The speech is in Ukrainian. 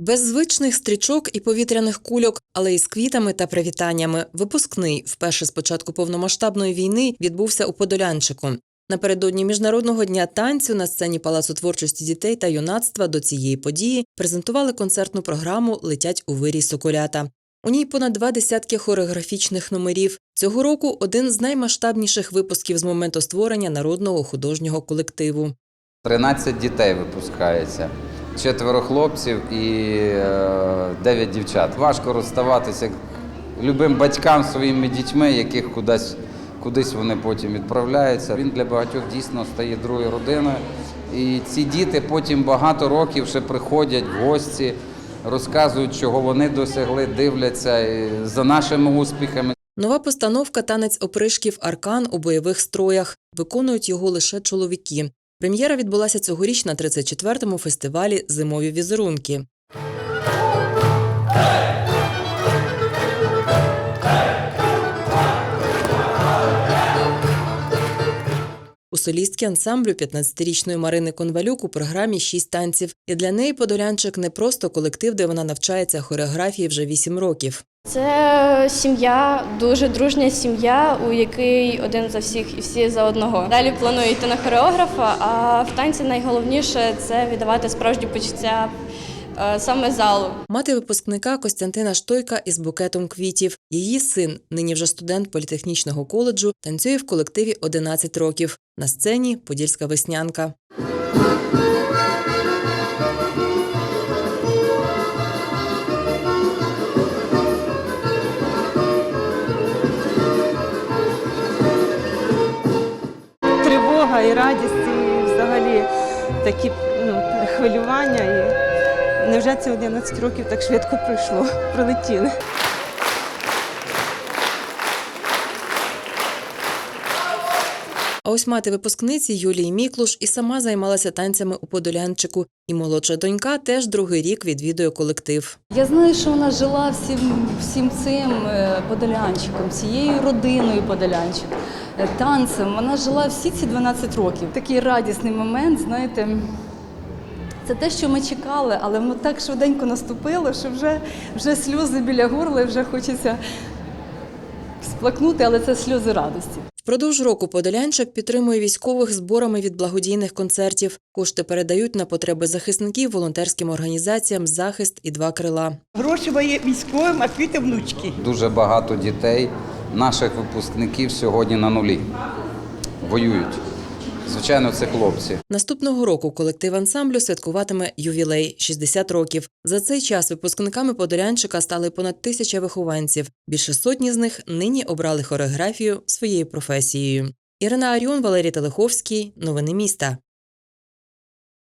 Без звичних стрічок і повітряних кульок, але із квітами та привітаннями. Випускний вперше з початку повномасштабної війни відбувся у Подолянчику. Напередодні міжнародного дня танцю на сцені Палацу творчості дітей та юнацтва до цієї події презентували концертну програму Летять у вирій соколята. У ній понад два десятки хореографічних номерів. Цього року один з наймасштабніших випусків з моменту створення народного художнього колективу. 13 дітей випускається, четверо хлопців і е, 9 дівчат. Важко розставатися любим батькам своїми дітьми, яких кудись, кудись вони потім відправляються. Він для багатьох дійсно стає другою родиною. І ці діти потім багато років ще приходять в гості, розказують, чого вони досягли, дивляться за нашими успіхами. Нова постановка танець опришків Аркан у бойових строях. Виконують його лише чоловіки. Прем'єра відбулася цьогоріч на 34-му фестивалі Зимові візерунки. У солістки ансамблю 15-річної Марини Конвалюк у програмі шість танців. І для неї Подолянчик не просто колектив, де вона навчається хореографії вже 8 років. Це сім'я, дуже дружня сім'я, у якій один за всіх і всі за одного. Далі планую йти на хореографа, а в танці найголовніше це віддавати справжні почуття е, саме залу. Мати випускника Костянтина Штойка із букетом квітів. Її син, нині вже студент політехнічного коледжу, танцює в колективі 11 років. На сцені Подільська веснянка. Тривога і радість, і взагалі такі ну, хвилювання. І невже це 11 років так швидко пройшло, пролетіли. Ось мати випускниці Юлії Міклуш і сама займалася танцями у Подолянчику. І молодша донька теж другий рік відвідує колектив. Я знаю, що вона жила всім, всім цим е, подолянчиком, цією родиною подолянчик, е, танцем. Вона жила всі ці 12 років. Такий радісний момент, знаєте. Це те, що ми чекали, але воно так швиденько наступило, що вже, вже сльози біля горла, вже хочеться сплакнути, але це сльози радості. Впродовж року Подолянчик підтримує військових зборами від благодійних концертів. Кошти передають на потреби захисників волонтерським організаціям Захист і два крила. Гроші мої військовим, а квіти внучки. Дуже багато дітей, наших випускників сьогодні на нулі. Воюють. Звичайно, це хлопці. Наступного року колектив ансамблю святкуватиме ювілей 60 років. За цей час випускниками Подолянчика стали понад тисяча вихованців. Більше сотні з них нині обрали хореографію своєю професією. Ірина Аріон, Валерій Телеховський. Новини міста.